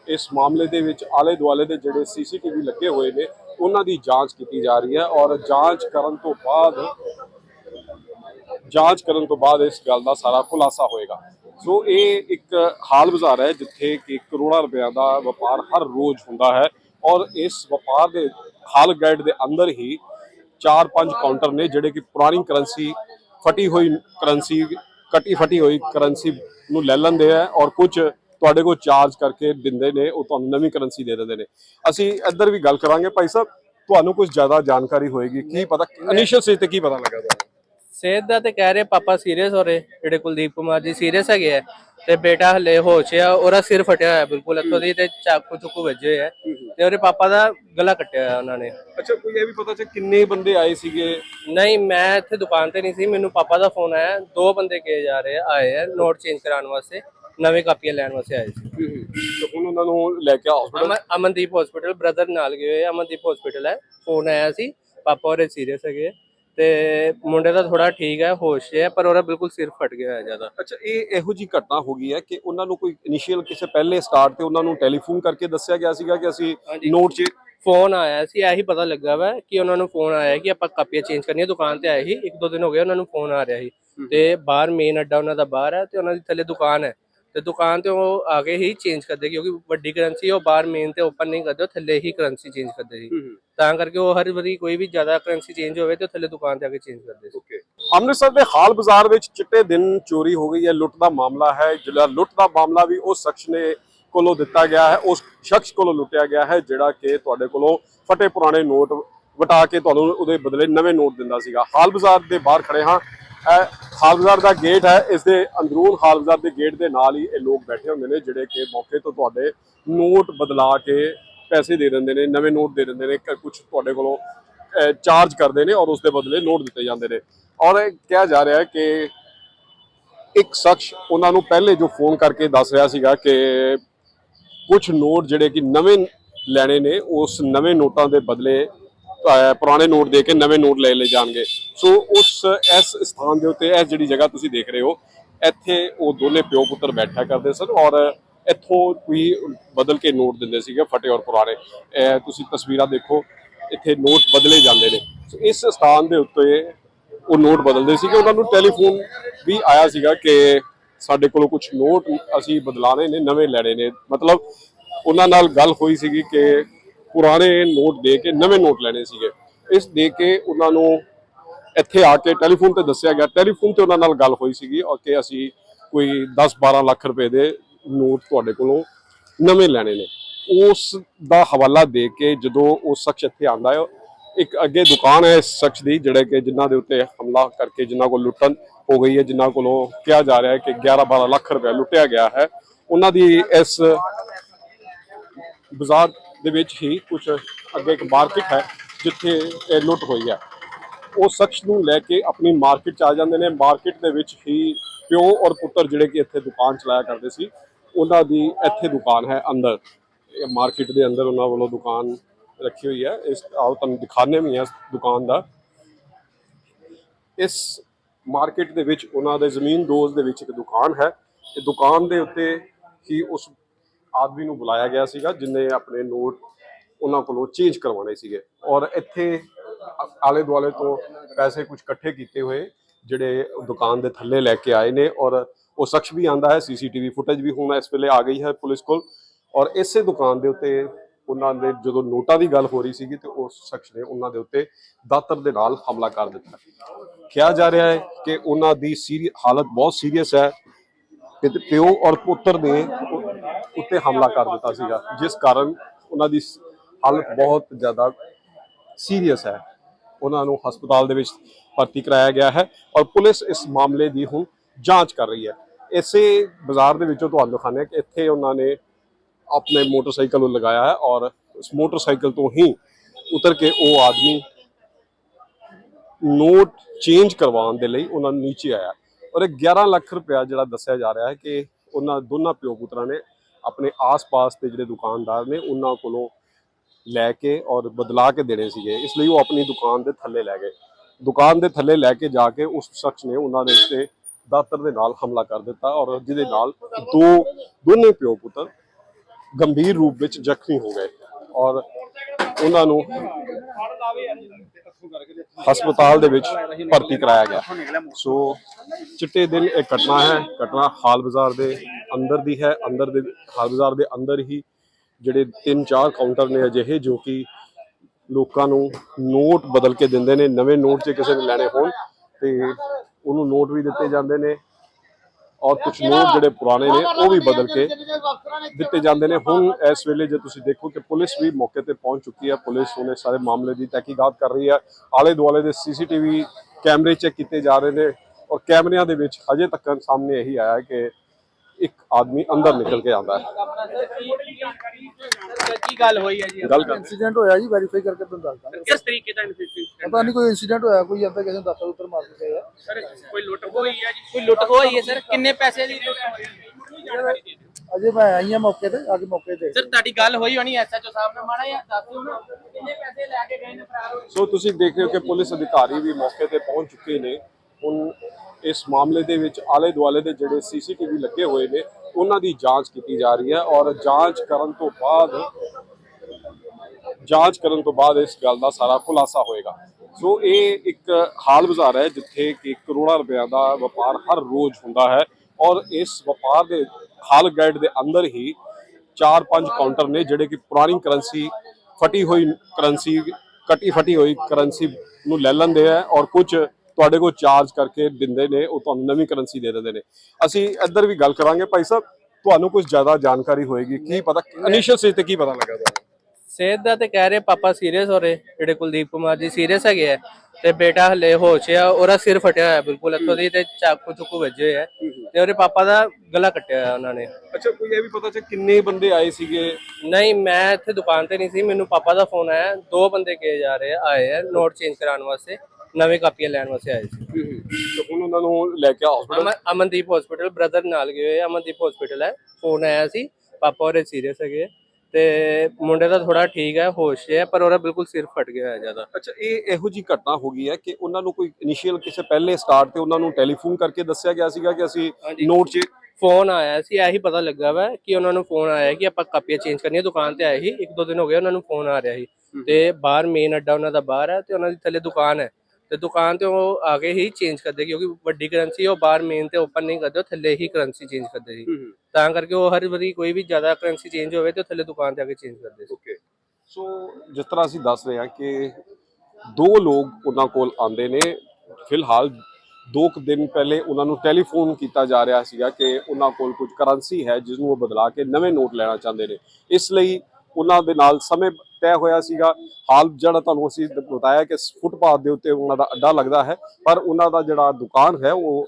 ਇਸ ਮਾਮਲੇ ਦੇ ਵਿੱਚ ਆਲੇ ਦੁਆਲੇ ਦੇ ਜਿਹੜੇ ਸੀਸੀਟੀਵੀ ਲੱਗੇ ਹੋਏ ਨੇ, ਉਹਨਾਂ ਦੀ ਜਾਂਚ ਕੀਤੀ ਜਾ ਰਹੀ ਹੈ ਔਰ ਜਾਂਚ ਕਰਨ ਤੋਂ ਬਾਅਦ ਜਾਂਚ ਕਰਨ ਤੋਂ ਬਾਅਦ ਇਸ ਗੱਲ ਦਾ ਸਾਰਾ ਖੁਲਾਸਾ ਹੋਏਗਾ। ਸੋ ਇਹ ਇੱਕ ਹਾਲ ਬਾਜ਼ਾਰ ਹੈ ਜਿੱਥੇ ਕਿ ਕਰੋੜਾਂ ਰੁਪਏ ਦਾ ਵਪਾਰ ਹਰ ਰੋਜ਼ ਹੁੰਦਾ ਹੈ ਔਰ ਇਸ ਵਪਾਰ ਦੇ ਹਾਲ ਗਾਈਡ ਦੇ ਅੰਦਰ ਹੀ ਚਾਰ ਪੰਜ ਕਾਊਂਟਰ ਨੇ ਜਿਹੜੇ ਕਿ ਪੁਰਾਣੀ ਕਰੰਸੀ ਫਟੀ ਹੋਈ ਕਰੰਸੀ, ਕਟੀ ਫਟੀ ਹੋਈ ਕਰੰਸੀ ਨੂੰ ਲੈ ਲੈਂਦੇ ਆ ਔਰ ਕੁਝ ਤੁਹਾਡੇ ਕੋਲ ਚਾਰਜ ਕਰਕੇ ਦਿੰਦੇ ਨੇ ਉਹ ਤੁਹਾਨੂੰ ਨਵੀਂ ਕਰੰਸੀ ਦੇ ਦਿੰਦੇ ਨੇ। ਅਸੀਂ ਇੱਧਰ ਵੀ ਗੱਲ ਕਰਾਂਗੇ ਭਾਈ ਸਾਹਿਬ ਤੁਹਾਨੂੰ ਕੁਝ ਜ਼ਿਆਦਾ ਜਾਣਕਾਰੀ ਹੋਏਗੀ ਕੀ ਪਤਾ ਇਨੀਸ਼ੀਅਲ ਸਟੇਜ ਤੇ ਕੀ ਪਤਾ ਲੱਗਾ ਤੁਹਾਨੂੰ? ਸਿਹਤ ਦਾ ਤੇ ਕਹਿ ਰਹੇ ਪਾਪਾ ਸੀਰੀਅਸ ਹੋ ਰਹੇ ਜਿਹੜੇ ਕੁਲਦੀਪ ਕੁਮਾਰ ਜੀ ਸੀਰੀਅਸ ਹੈਗੇ ਆ ਤੇ ਬੇਟਾ ਹਲੇ ਹੋਸ਼ ਆ ਉਹਦਾ ਸਿਰ ਫਟਿਆ ਹੋਇਆ ਬਿਲਕੁਲ ਇੱਥੋਂ ਦੀ ਤੇ ਚਾਕੂ ਚੁੱਕੂ ਵੱਜੇ ਹੋਏ ਆ ਤੇ ਉਹਦੇ ਪਾਪਾ ਦਾ ਗਲਾ ਕੱਟਿਆ ਹੋਇਆ ਉਹਨਾਂ ਨੇ। ਅੱਛਾ ਕੋਈ ਇਹ ਵੀ ਪਤਾ ਚੱਲ ਕਿੰਨੇ ਬੰਦੇ ਆਏ ਸੀਗੇ? ਨਹੀਂ ਮੈਂ ਇੱਥੇ ਦੁਕਾਨ ਤੇ ਨਹੀਂ ਸੀ ਮੈਨੂੰ ਪਾਪਾ ਦਾ ਫੋਨ ਆਇਆ ਦੋ ਬੰਦੇ ਗਏ ਜਾ ਰਹੇ ਆਏ ਆ ਨੋਟ ਚੇਂਜ ਕਰਾਉਣ ਵਾਸਤੇ। ਨਵੇਂ ਕਾਪੀਆਂ ਲੈਣ ਵਾਸਤੇ ਆਏ ਸੀ। ਤੇ ਹੁਣ ਉਹਨਾਂ ਨੂੰ ਲੈ ਕੇ hospital Aman Amandeep hospital brother ਨਾਲ ਗਏ ਹੋਏ ਆ, ਅਮਨਦੀਪ ਹਸਪੀਟਲ ਹੈ। ਫੋਨ ਆਇਆ ਸੀ। ਪਾਪਾ ਉਹਦੇ ਸੀਰੀਅਸ ਹੈਗੇ ਆ। ਤੇ ਮੁੰਡੇ ਦਾ ਥੋੜਾ ਠੀਕ ਹੈ ਹੋਸ਼ ਹੈ ਪਰ ਉਹਦਾ ਬਿਲਕੁਲ ਸਿਰ ਫਟ ਗਿਆ ਹੈ ਜ਼ਿਆਦਾ। ਅੱਛਾ ਇਹ ਇਹੋ ਜੀ ਘਟਨਾ ਹੋ ਗਈ ਹੈ ਕਿ ਉਹਨਾਂ ਨੂੰ ਕੋਈ ਇਨੀਸ਼ੀਅਲ ਕਿਸੇ ਪਹਿਲੇ ਸਟਾਰਟ ਤੇ ਉਹਨਾਂ ਨੂੰ ਟੈਲੀਫੋਨ ਕਰਕੇ ਦੱਸਿਆ ਗਿਆ ਸੀਗਾ ਕਿ ਅਸੀਂ ਹਾਂਜੀ। ਨੋਟ 'ਚ ਫੋਨ ਆਇਆ ਸੀ। ਇਹੀ ਪਤਾ ਲੱਗਾ ਵਾ ਕਿ ਉਹਨਾਂ ਨੂੰ ਫੋਨ ਆਇਆ ਕਿ ਆਪਾਂ ਕਾਪੀਆਂ ਚੇਂਜ ਕਰਨੀਆਂ। ਦੁਕਾਨ ਤੇ ਆਏ ਸੀ। ਇੱਕ ਦੋ ਦਿਨ ਹੋ ਗਏ ਉਹਨਾਂ ਨੂੰ ਫੋਨ ਆ ਰਿਹਾ ਸੀ। ਤੇ ਬਾਹਰ ਮੇਨ ਅੱਡਾ ਉਹਨਾਂ ਦਾ ਬਾਹਰ ਹੈ ਤੇ ਉਹਨਾਂ ਦੀ ਥੱਲੇ ਦੁਕਾਨ ਹੈ। ਤੇ ਦੁਕਾਨ ਤੇ ਉਹ ਆ ਕੇ ਹੀ ਚੇਂਜ ਕਰਦੇ ਕਿਉਂਕਿ ਵੱਡੀ ਕਰੰਸੀ ਉਹ ਬਾਹਰ ਮੇਨ ਤੇ ਓਪਨ ਨਹੀਂ ਕਰਦੇ ਉਹ ਥੱਲੇ ਹੀ ਕਰੰਸੀ ਚੇਂਜ ਕਰਦੇ ਸੀ। ਤਾਂ ਕਰਕੇ ਉਹ ਹਰ ਵਾਰੀ ਕੋਈ ਵੀ ਜ਼ਿਆਦਾ ਕਰੰਸੀ ਚੇਂਜ ਹੋਵੇ ਤੇ ਥੱਲੇ ਦੁਕਾਨ ਤੇ ਆ ਕੇ ਚੇਂਜ ਕਰਦੇ ਸੀ। ਓਕੇ ਅੰਮ੍ਰਿਤਸਰ ਦੇ ਹਾਲ ਬਾਜ਼ਾਰ ਵਿੱਚ ਚਿੱਟੇ ਦਿਨ ਚੋਰੀ ਹੋ ਗਈ ਹੈ ਲੁੱਟ ਦਾ ਮਾਮਲਾ ਹੈ। ਜਿਹੜਾ ਲੁੱਟ ਦਾ ਮਾਮਲਾ ਵੀ ਉਸ ਸ਼ਖਸ ਨੇ ਕੋਲੋਂ ਦਿੱਤਾ ਗਿਆ ਹੈ ਉਸ ਸ਼ਖਸ ਕੋਲੋਂ ਲੁੱਟਿਆ ਗਿਆ ਹੈ ਜਿਹੜਾ ਕਿ ਤੁਹਾਡੇ ਕੋਲੋਂ ਫਟੇ ਪੁਰਾਣੇ ਨੋਟ ਵਟਾ ਕੇ ਤੁਹਾਨੂੰ ਉਹਦੇ ਬਦਲੇ ਨਵੇਂ ਨੋਟ ਦਿੰਦਾ ਸੀਗਾ। ਹਾਲ ਬਾਜ਼ਾਰ ਦੇ ਬਾਹਰ ਖੜੇ ਹਾਂ। ਇਹ ਹਾਲ ਦਾ ਗੇਟ ਹੈ, ਇਸ ਦੇ ਅੰਦਰੂਨ ਹਾਲਬਾਜ਼ਾਰ ਦੇ ਗੇਟ ਦੇ ਨਾਲ ਹੀ ਇਹ ਲੋਕ ਬੈਠੇ ਹੁੰਦੇ ਨੇ, ਜਿਹੜੇ ਕਿ ਮੌਕੇ ਤੋਂ ਤੁਹਾਡੇ ਨੋਟ ਬਦਲਾ ਕੇ ਪੈਸੇ ਦੇ ਦਿੰਦੇ ਨੇ, ਨਵੇਂ ਨੋਟ ਦੇ ਦਿੰਦੇ ਨੇ ਕੁਝ ਤੁਹਾਡੇ ਕੋਲੋਂ ਚਾਰਜ ਕਰਦੇ ਨੇ ਔਰ ਉਸ ਦੇ ਬਦਲੇ ਨੋਟ ਦਿੱਤੇ ਜਾਂਦੇ ਨੇ। ਔਰ ਇਹ ਕਿਹਾ ਜਾ ਰਿਹਾ ਹੈ ਕਿ ਇੱਕ ਸ਼ਖਸ ਉਹਨਾਂ ਨੂੰ ਪਹਿਲੇ ਜੋ ਫੋਨ ਕਰਕੇ ਦੱਸ ਰਿਹਾ ਸੀਗਾ ਕਿ ਕੁਝ ਨੋਟ ਜਿਹੜੇ ਕਿ ਨਵੇਂ ਲੈਣੇ ਨੇ, ਉਸ ਨਵੇਂ ਨੋਟਾਂ ਦੇ ਬਦਲੇ ਪੁਰਾਣੇ ਨੋਟ ਦੇ ਕੇ ਨਵੇਂ ਨੋਟ ਲੈ ਲਏ ਜਾਣਗੇ। ਸੋ ਉਸ, ਇਸ ਸਥਾਨ ਦੇ ਉੱਤੇ ਇਹ ਜਿਹੜੀ ਜਗ੍ਹਾ ਤੁਸੀਂ ਦੇਖ ਰਹੇ ਹੋ, ਇੱਥੇ ਉਹ ਦੋਨੇ ਪਿਓ ਪੁੱਤਰ ਬੈਠਾ ਕਰਦੇ ਸਨ ਔਰ ਇੱਥੋਂ ਕੋਈ ਬਦਲ ਕੇ ਨੋਟ ਦਿੰਦੇ ਸੀਗੇ, ਫਟੇ ਔਰ ਪੁਰਾਣੇ। ਤੁਸੀਂ ਤਸਵੀਰਾਂ ਦੇਖੋ, ਇੱਥੇ ਨੋਟ ਬਦਲੇ ਜਾਂਦੇ ਨੇ। ਸੋ ਇਸ ਸਥਾਨ ਦੇ ਉੱਤੇ ਉਹ ਨੋਟ ਬਦਲਦੇ ਸੀਗੇ। ਉਹਨਾਂ ਨੂੰ ਟੈਲੀਫੋਨ ਵੀ ਆਇਆ ਸੀਗਾ ਕਿ ਸਾਡੇ ਕੋਲੋਂ ਕੁਝ ਨੋਟ ਅਸੀਂ ਬਦਲਾਣੇ ਨੇ, ਨਵੇਂ ਲੈਣੇ ਨੇ। ਮਤਲਬ, ਉਹਨਾਂ ਨਾਲ ਗੱਲ ਹੋਈ ਸੀਗੀ ਕਿ ਪੁਰਾਣੇ ਨੋਟ ਦੇ ਕੇ ਨਵੇਂ ਨੋਟ ਲੈਣੇ ਸੀਗੇ। ਇਸ ਦੇ ਕੇ ਉਹਨਾਂ ਨੂੰ ਇੱਥੇ ਆ ਕੇ ਟੈਲੀਫੋਨ ਤੇ ਦੱਸਿਆ ਗਿਆ। ਟੈਲੀਫੋਨ ਤੇ ਉਹਨਾਂ ਨਾਲ ਗੱਲ ਹੋਈ ਸੀਗੀ ਔਰ ਕਿ ਅਸੀਂ ਕੋਈ 10-12 ਲੱਖ ਰੁਪਏ ਦੇ ਨੋਟ ਤੁਹਾਡੇ ਕੋਲੋਂ ਨਵੇਂ ਲੈਣੇ ਨੇ। ਉਸ ਦਾ ਹਵਾਲਾ ਦੇ ਕੇ ਜਦੋਂ ਉਹ ਸ਼ਖਸ ਇੱਥੇ ਆਂਦਾ ਹੈ, ਇੱਕ ਅੱਗੇ ਦੁਕਾਨ ਹੈ ਇਸ ਸ਼ਖਸ ਦੀ, ਜਿਹੜੇ ਕਿ ਜਿਨ੍ਹਾਂ ਦੇ ਉੱਤੇ ਹਮਲਾ ਕਰਕੇ ਜਿਨ੍ਹਾਂ ਕੋਲ ਲੁੱਟਣ ਹੋ ਗਈ ਹੈ, ਜਿਨ੍ਹਾਂ ਕੋਲੋਂ ਕਿਹਾ ਜਾ ਰਿਹਾ ਹੈ ਕਿ 11-12 ਲੱਖ ਰੁਪਏ ਲੁੱਟਿਆ ਗਿਆ ਹੈ। ਉਹਨਾਂ ਦੀ ਇਸ ਬਾਜ਼ਾਰ ਦੇ ਵਿੱਚ ਹੀ ਕੁਝ ਅੱਗੇ ਇੱਕ ਮਾਰਕੀਟ ਹੈ, ਜਿੱਥੇ ਇਹ ਲੁੱਟ ਹੋਈ ਹੈ। ਉਹ ਸ਼ਖਸ ਨੂੰ ਲੈ ਕੇ ਆਪਣੀ ਮਾਰਕੀਟ ਚ ਆ ਜਾਂਦੇ ਨੇ। ਮਾਰਕੀਟ ਦੇ ਵਿੱਚ ਹੀ ਪਿਓ ਔਰ ਪੁੱਤਰ ਜਿਹੜੇ ਕਿ ਇੱਥੇ ਦੁਕਾਨ ਚਲਾਇਆ ਕਰਦੇ ਸੀ, ਉਹਨਾਂ ਦੀ ਇੱਥੇ ਦੁਕਾਨ ਹੈ ਅੰਦਰ। ਮਾਰਕੀਟ ਦੇ ਅੰਦਰ ਉਹਨਾਂ ਵੱਲੋਂ ਦੁਕਾਨ ਰੱਖੀ ਹੋਈ ਹੈ। ਇਸ ਆਓ ਤੁਹਾਨੂੰ ਦਿਖਾਣੇ ਵੀ ਹੈ ਦੁਕਾਨ ਦਾ। ਇਸ ਮਾਰਕੀਟ ਦੇ ਵਿੱਚ ਉਹਨਾਂ ਦੇ ਜ਼ਮੀਨ, ਦੋਜ਼ ਦੇ ਵਿੱਚ ਇੱਕ ਦੁਕਾਨ ਹੈ। ਇਹ ਦੁਕਾਨ ਦੇ ਉੱਤੇ ਹੀ ਉਸ ਆਦਮੀ ਨੂੰ ਬੁਲਾਇਆ ਗਿਆ ਸੀਗਾ, ਜਿਨੇ ਆਪਣੇ ਨੋਟ ਉਹਨਾਂ ਕੋਲੋਂ ਚੇਂਜ ਕਰਵਾਉਣੇ ਸੀਗੇ। ਔਰ ਇੱਥੇ ਆਲੇ ਦੁਆਲੇ ਤੋਂ ਪੈਸੇ ਕੁਝ ਇਕੱਠੇ ਕੀਤੇ ਹੋਏ, ਜਿਹੜੇ ਦੁਕਾਨ ਦੇ ਥੱਲੇ ਲੈ ਕੇ ਆਏ ਨੇ, ਔਰ ਉਹ ਸ਼ਖਸ ਵੀ ਆਂਦਾ ਹੈ ਸੀਸੀਟੀਵੀ ਫੁਟੇਜ ਵੀ ਹੁਣ ਇਸ ਵੇਲੇ ਆ ਗਈ ਹੈ ਪੁਲਿਸ ਕੋਲ। ਔਰ ਇਸੇ ਦੁਕਾਨ ਦੇ ਉੱਤੇ ਉਹਨਾਂ ਦੇ ਜਦੋਂ ਨੋਟਾਂ ਦੀ ਗੱਲ ਹੋ ਰਹੀ ਸੀਗੀ, ਤੇ ਉਸ ਸ਼ਖਸ ਨੇ ਉਹਨਾਂ ਦੇ ਉੱਤੇ ਦਾਤਰ ਦੇ ਨਾਲ ਹਮਲਾ ਕਰ ਦਿੱਤਾ। ਕਿਹਾ ਜਾ ਰਿਹਾ ਹੈ ਕਿ ਉਹਨਾਂ ਦੀ ਸੀਰੀ, ਹਾਲਤ ਬਹੁਤ ਸੀਰੀਅਸ ਹੈ, ਤੇ ਪਿਓ ਔਰ ਪੁੱਤਰ ਨੇ ਉੱਤੇ ਹਮਲਾ ਕਰ ਦਿੱਤਾ ਸੀਗਾ, ਜਿਸ ਕਾਰਨ ਉਹਨਾਂ ਦੀ ਸ- ਹਾਲਤ ਬਹੁਤ ਜ਼ਿਆਦਾ ਸੀਰੀਅਸ ਹੈ। ਉਹਨਾਂ ਨੂੰ ਹਸਪਤਾਲ ਦੇ ਵਿੱਚ ਭਰਤੀ ਕਰਾਇਆ ਗਿਆ ਹੈ ਔਰ ਪੁਲਿਸ ਇਸ ਮਾਮਲੇ ਦੀ ਹੁਣ ਜਾਂਚ ਕਰ ਰਹੀ ਹੈ। ਇਸੇ ਬਾਜ਼ਾਰ ਦੇ ਵਿੱਚੋਂ ਤੁਹਾਨੂੰ ਦਿਖਾਉਂਦੇ ਹਾਂ ਕਿ ਇੱਥੇ ਉਹਨਾਂ ਨੇ ਆਪਣੇ ਮੋਟਰਸਾਈਕਲ ਨੂੰ ਲਗਾਇਆ ਹੈ ਔਰ ਉਸ ਮੋਟਰਸਾਈਕਲ ਤੋਂ ਹੀ ਉਤਰ ਕੇ ਉਹ ਆਦਮੀ ਨੋਟ ਚੇਂਜ ਕਰਵਾਉਣ ਦੇ ਲਈ ਉਹਨਾਂ ਨੂੰ ਨੀਚੇ ਆਇਆ। ਔਰ ਇਹ 11 ਲੱਖ ਰੁਪਇਆ ਜਿਹੜਾ ਦੱਸਿਆ ਜਾ ਰਿਹਾ ਹੈ ਕਿ ਉਹਨਾਂ ਦੋਨਾਂ ਪਿਓ ਪੁੱਤਰਾਂ ਨੇ ਆਪਣੇ ਆਸ-ਪਾਸ ਦੇ ਜਿਹੜੇ ਦੁਕਾਨਦਾਰ ਨੇ, ਉਹਨਾਂ ਕੋਲੋਂ ਲੈ ਕੇ ਔਰ ਬਦਲਾ ਕੇ ਦੇਣੇ ਸੀਗੇ। ਇਸ ਲਈ ਉਹ ਆਪਣੀ ਦੁਕਾਨ ਦੇ ਥੱਲੇ ਲੈ ਗਏ। ਦੁਕਾਨ ਦੇ ਥੱਲੇ ਲੈ ਕੇ ਜਾ ਕੇ ਉਸ ਸ਼ਖਸ ਨੇ ਉਹਨਾਂ ਦੇ ਉੱਤੇ ਦਾਤਰ ਦੇ ਨਾਲ ਹਮਲਾ ਕਰ ਦਿੱਤਾ ਔਰ ਜਿਹਦੇ ਨਾਲ ਦੋ, ਦੋਨੇ ਪਿਓ ਪੁੱਤਰ ਗੰਭੀਰ ਰੂਪ ਵਿੱਚ ਜ਼ਖਮੀ ਹੋ ਗਏ ਔਰ ਉਹਨਾਂ ਨੂੰ ਹਸਪਤਾਲ ਦੇ ਵਿੱਚ ਭਰਤੀ ਕਰਾਇਆ ਗਿਆ। ਸੋ ਚਿੱਟੇ ਦਿਨ ਇਹ ਘਟਨਾ ਹੈ। ਘਟਨਾ ਹਾਲ ਬਾਜ਼ਾਰ ਦੇ ਅੰਦਰ ਦੀ ਹੈ। ਅੰਦਰ ਦੇ ਹਾਲ ਬਾਜ਼ਾਰ ਦੇ ਅੰਦਰ ਹੀ ਜਿਹੜੇ ਤਿੰਨ ਚਾਰ ਕਾਊਂਟਰ ਨੇ ਅਜਿਹੇ ਜੋ ਕਿ ਲੋਕਾਂ ਨੂੰ ਨੋਟ ਬਦਲ ਕੇ ਦਿੰਦੇ ਨੇ। ਨਵੇਂ ਨੋਟ ਜੇ ਕਿਸੇ ਨੇ ਲੈਣੇ ਹੋਣ ਤੇ ਉਹਨੂੰ ਨੋਟ ਵੀ ਦਿੱਤੇ ਜਾਂਦੇ ਨੇ। ਔਰ ਕੁਝ ਨੋਟ ਜਿਹੜੇ ਪੁਰਾਣੇ ਨੇ, ਉਹ ਵੀ ਬਦਲ ਕੇ ਦਿੱਤੇ ਜਾਂਦੇ ਨੇ। ਹੁਣ ਇਸ ਵੇਲੇ ਜੇ ਤੁਸੀਂ ਦੇਖੋ ਕਿ ਪੁਲਿਸ ਵੀ ਮੌਕੇ ਤੇ ਪਹੁੰਚ ਚੁੱਕੀ ਹੈ। ਪੁਲਿਸ ਉਹਨੇ ਸਾਰੇ ਮਾਮਲੇ ਦੀ ਤਹਿਕੀਕਾਤ ਕਰ ਰਹੀ ਹੈ। ਆਲੇ ਦੁਆਲੇ ਦੇ ਸੀਸੀਟੀਵੀ ਕੈਮਰੇ ਚੈੱਕ ਕੀਤੇ ਜਾ ਰਹੇ ਨੇ ਔਰ ਕੈਮਰਿਆਂ ਦੇ ਵਿੱਚ ਹਜੇ ਤੱਕ ਸਾਹਮਣੇ ਇਹੀ ਆਇਆ ਕਿ ਇੱਕ ਆਦਮੀ ਅੰਦਰ ਨਿਕਲ ਕੇ ਆਉਂਦਾ ਹੈ। ਸਰ ਕੀ ਗੱਲ ਹੋਈ ਹੈ ਜੀ? ਗੱਲ ਕਰ ਇਨਸੀਡੈਂਟ ਹੋਇਆ ਜੀ ਵੈਰੀਫਾਈ ਕਰਕੇ ਤੁਹਾਨੂੰ ਦੱਸਦਾ। ਕਿਸ ਤਰੀਕੇ ਦਾ ਇਨਫੈਕਸ਼ਨ ਪਤਾ ਨਹੀਂ ਕੋਈ ਇਨਸੀਡੈਂਟ ਹੋਇਆ ਕੋਈ ਅੰਦਰ ਕਿਸੇ ਨੂੰ ਦਾਤਰ ਉੱਤਰ ਮਾਰ ਕੇ ਗਏ ਆ ਸਰ ਕੋਈ ਲੁੱਟ ਹੋਈ ਹੈ ਜੀ? ਕੋਈ ਲੁੱਟ ਹੋਈ ਹੈ ਸਰ? ਕਿੰਨੇ ਪੈਸੇ ਦੀ ਲੁੱਟ ਹੋਈ ਹੈ? ਜਾਣਕਾਰੀ ਦੇ ਦਿਓ ਅਜੇ ਮੈਂ ਆਈ ਹਾਂ ਮੌਕੇ ਤੇ ਆ ਕੇ ਮੌਕੇ ਤੇ। ਸਰ ਤੁਹਾਡੀ ਗੱਲ ਹੋਈ ਹੋਣੀ ਐਸਐਚਓ ਸਾਹਿਬ ਨਾਲ ਮਾੜਾ ਜਿਹਾ? ਦੱਸ ਦਿਓ ਨਾ ਕਿੰਨੇ ਪੈਸੇ ਲੈ ਕੇ ਗਏ ਨੇ ਫਰਾਰ ਹੋਏ ਸੋ ਤੁਸੀਂ ਦੇਖ ਰਹੇ ਹੋ ਕਿ ਪੁਲਿਸ ਅਧਿਕਾਰੀ ਵੀ ਮੌਕੇ ਤੇ ਪਹੁੰਚ ਚੁੱਕੇ ਨੇ। ਹੁਣ ਇਸ ਮਾਮਲੇ ਦੇ ਵਿੱਚ ਆਲੇ ਦੁਆਲੇ ਦੇ ਜਿਹੜੇ ਸੀਸੀਟੀਵੀ ਲੱਗੇ ਹੋਏ ਨੇ, ਉਹਨਾਂ ਦੀ ਜਾਂਚ ਕੀਤੀ ਜਾ ਰਹੀ ਹੈ ਔਰ ਜਾਂਚ ਕਰਨ ਤੋਂ ਬਾਅਦ ਜਾਂਚ ਕਰਨ ਤੋਂ ਬਾਅਦ ਇਸ ਗੱਲ ਦਾ ਸਾਰਾ ਖੁਲਾਸਾ ਹੋਏਗਾ। ਸੋ ਇਹ ਇੱਕ ਹਾਲ ਬਾਜ਼ਾਰ ਹੈ ਜਿੱਥੇ ਕਿ ਕਰੋੜਾਂ ਰੁਪਏ ਦਾ ਵਪਾਰ ਹਰ ਰੋਜ਼ ਹੁੰਦਾ ਹੈ ਔਰ ਇਸ ਵਪਾਰ ਦੇ ਹਾਲ ਗਾਈਡ ਦੇ ਅੰਦਰ ਹੀ ਚਾਰ ਪੰਜ ਕਾਊਂਟਰ ਨੇ ਜਿਹੜੇ ਕਿ ਪੁਰਾਣੀ ਕਰੰਸੀ ਫਟੀ ਹੋਈ ਕਰੰਸੀ, ਕਟੀ ਫਟੀ ਹੋਈ ਕਰੰਸੀ ਨੂੰ ਲੈ ਲੈਂਦੇ ਆ ਔਰ ਕੁਝ ਤੁਹਾਡੇ ਕੋਲ ਚਾਰਜ ਕਰਕੇ ਦਿੰਦੇ ਨੇ ਉਹ ਤੁਹਾਨੂੰ ਨਵੀਂ ਕਰੰਸੀ ਦੇ ਦਿੰਦੇ ਨੇ। ਅਸੀਂ ਇੱਧਰ ਵੀ ਗੱਲ ਕਰਾਂਗੇ ਭਾਈ ਸਾਹਿਬ ਤੁਹਾਨੂੰ ਕੁਝ ਜ਼ਿਆਦਾ ਜਾਣਕਾਰੀ ਹੋਏਗੀ ਕੀ ਪਤਾ ਇਨੀਸ਼ੀਅਲ ਸਟੇਜ ਤੇ ਕੀ ਪਤਾ ਲੱਗਾ ਤੁਹਾਨੂੰ? ਸਿਹਤ ਦਾ ਤੇ ਕਹਿ ਰਹੇ ਪਾਪਾ ਸੀਰੀਅਸ ਹੋ ਰਹੇ ਜਿਹੜੇ ਕੁਲਦੀਪ ਕੁਮਾਰ ਜੀ ਸੀਰੀਅਸ ਹੈਗੇ ਆ ਤੇ ਬੇਟਾ ਹਲੇ ਹੋਸ਼ ਆ ਉਹਦਾ ਸਿਰ ਫਟਿਆ ਹੋਇਆ ਬਿਲਕੁਲ ਇੱਥੋਂ ਦੀ ਤੇ ਚਾਕੂ ਚੁੱਕੂ ਵੱਜੇ ਹੋਏ ਆ ਤੇ ਉਹਦੇ ਪਾਪਾ ਦਾ ਗਲਾ ਕੱਟਿਆ ਹੋਇਆ ਉਹਨਾਂ ਨੇ। ਅੱਛਾ ਕੋਈ ਇਹ ਵੀ ਪਤਾ ਚੱਲ ਕਿੰਨੇ ਬੰਦੇ ਆਏ ਸੀਗੇ? ਨਹੀਂ ਮੈਂ ਇੱਥੇ ਦੁਕਾਨ ਤੇ ਨਹੀਂ ਸੀ ਮੈਨੂੰ ਪਾਪਾ ਦਾ ਫੋਨ ਆਇਆ ਦੋ ਬੰਦੇ ਕੇ ਜਾ ਰਹੇ ਆਏ ਆ ਨੋਟ ਚੇਂਜ ਕਰਾਉਣ ਵਾਸਤੇ। ਨਵੇਂ ਕਾਪੀਆਂ ਲੈਣ ਵਾਸਤੇ ਆਏ ਸੀ। ਤੇ ਹੁਣ ਉਹਨਾਂ ਨੂੰ ਲੈ ਕੇ hospital Aman- Amandeep hospital brother ਨਾਲ ਗਏ ਹੋਏ ਆ, ਅਮਨਦੀਪ ਹਸਪੀਟਲ ਹੈ। ਫੋਨ ਆਇਆ ਸੀ। ਪਾਪਾ ਉਹਦੇ ਸੀਰੀਅਸ ਹੈਗੇ ਆ। ਤੇ ਮੁੰਡੇ ਦਾ ਥੋੜਾ ਠੀਕ ਹੈ ਹੋਸ਼ 'ਚ ਹੈ ਪਰ ਉਹਦਾ ਬਿਲਕੁਲ ਸਿਰ ਫਟ ਗਿਆ ਹੈ ਜ਼ਿਆਦਾ। ਅੱਛਾ ਇਹ ਇਹੋ ਜੀ ਘਟਨਾ ਹੋ ਗਈ ਹੈ ਕਿ ਉਹਨਾਂ ਨੂੰ ਕੋਈ ਇਨੀਸ਼ੀਅਲ ਕਿਸੇ ਪਹਿਲੇ ਸਟਾਰਟ ਤੇ ਉਹਨਾਂ ਨੂੰ ਟੈਲੀਫੋਨ ਕਰਕੇ ਦੱਸਿਆ ਗਿਆ ਸੀਗਾ ਕਿ ਅਸੀਂ ਹਾਂਜੀ। ਨੋਟ 'ਚ ਫੋਨ ਆਇਆ ਸੀ। ਇਹੀ ਪਤਾ ਲੱਗਾ ਵਾ ਕਿ ਉਹਨਾਂ ਨੂੰ ਫੋਨ ਆਇਆ ਕਿ ਆਪਾਂ ਕਾਪੀਆਂ ਚੇਂਜ ਕਰਨੀਆਂ। ਦੁਕਾਨ ਤੇ ਆਏ ਸੀ। ਇੱਕ ਦੋ ਦਿਨ ਹੋ ਗਏ ਉਹਨਾਂ ਨੂੰ ਫੋਨ ਆ ਰਿਹਾ ਸੀ। ਤੇ ਬਾਹਰ ਮੇਨ ਅੱਡਾ ਉਹਨਾਂ ਦਾ ਬਾਹਰ ਹੈ ਤੇ ਉਹਨਾਂ ਦੀ ਥੱਲੇ ਦੁਕਾਨ ਹੈ। ਤੇ ਦੁਕਾਨ ਤੇ ਉਹ ਆ ਕੇ ਹੀ ਚੇਂਜ ਕਰਦੇ ਕਿਉਂਕਿ ਵੱਡੀ ਕਰੰਸੀ ਉਹ ਬਾਹਰ ਮੇਨ ਤੇ ਓਪਨ ਨਹੀਂ ਕਰਦੇ ਉਹ ਥੱਲੇ ਹੀ ਕਰੰਸੀ ਚੇਂਜ ਕਰਦੇ ਸੀ। ਤਾਂ ਕਰਕੇ ਉਹ ਹਰ ਵਾਰੀ ਕੋਈ ਵੀ ਜ਼ਿਆਦਾ ਕਰੰਸੀ ਚੇਂਜ ਹੋਵੇ ਤੇ ਉਹ ਥੱਲੇ ਦੁਕਾਨ ਤੇ ਆ ਕੇ ਚੇਂਜ ਕਰਦੇ ਸੀ। ਓਕੇ ਸੋ ਜਿਸ ਤਰ੍ਹਾਂ ਅਸੀਂ ਦੱਸ ਰਹੇ ਹਾਂ ਕਿ ਦੋ ਲੋਕ ਉਹਨਾਂ ਕੋਲ ਆਂਦੇ ਨੇ। ਫਿਲਹਾਲ ਦੋ ਕੁ ਦਿਨ ਪਹਿਲੇ ਉਹਨਾਂ ਨੂੰ ਟੈਲੀਫੋਨ ਕੀਤਾ ਜਾ ਰਿਹਾ ਸੀਗਾ ਕਿ ਉਹਨਾਂ ਕੋਲ ਕੁਝ ਕਰੰਸੀ ਹੈ ਜਿਸ ਨੂੰ ਉਹ ਬਦਲਾ ਕੇ ਨਵੇਂ ਨੋਟ ਲੈਣਾ ਚਾਹੁੰਦੇ ਨੇ। ਇਸ ਲਈ ਉਹਨਾਂ ਦੇ ਨਾਲ ਸਮੇਂ ਤੈਅ ਹੋਇਆ ਸੀਗਾ। ਹਾਲ ਜਿਹੜਾ ਤੁਹਾਨੂੰ ਅਸੀਂ ਬਤਾਇਆ ਕਿ ਫੁੱਟਪਾਥ ਦੇ ਉੱਤੇ ਉਹਨਾਂ ਦਾ ਅੱਡਾ ਲੱਗਦਾ ਹੈ, ਪਰ ਉਹਨਾਂ ਦਾ ਜਿਹੜਾ ਦੁਕਾਨ ਹੈ, ਉਹ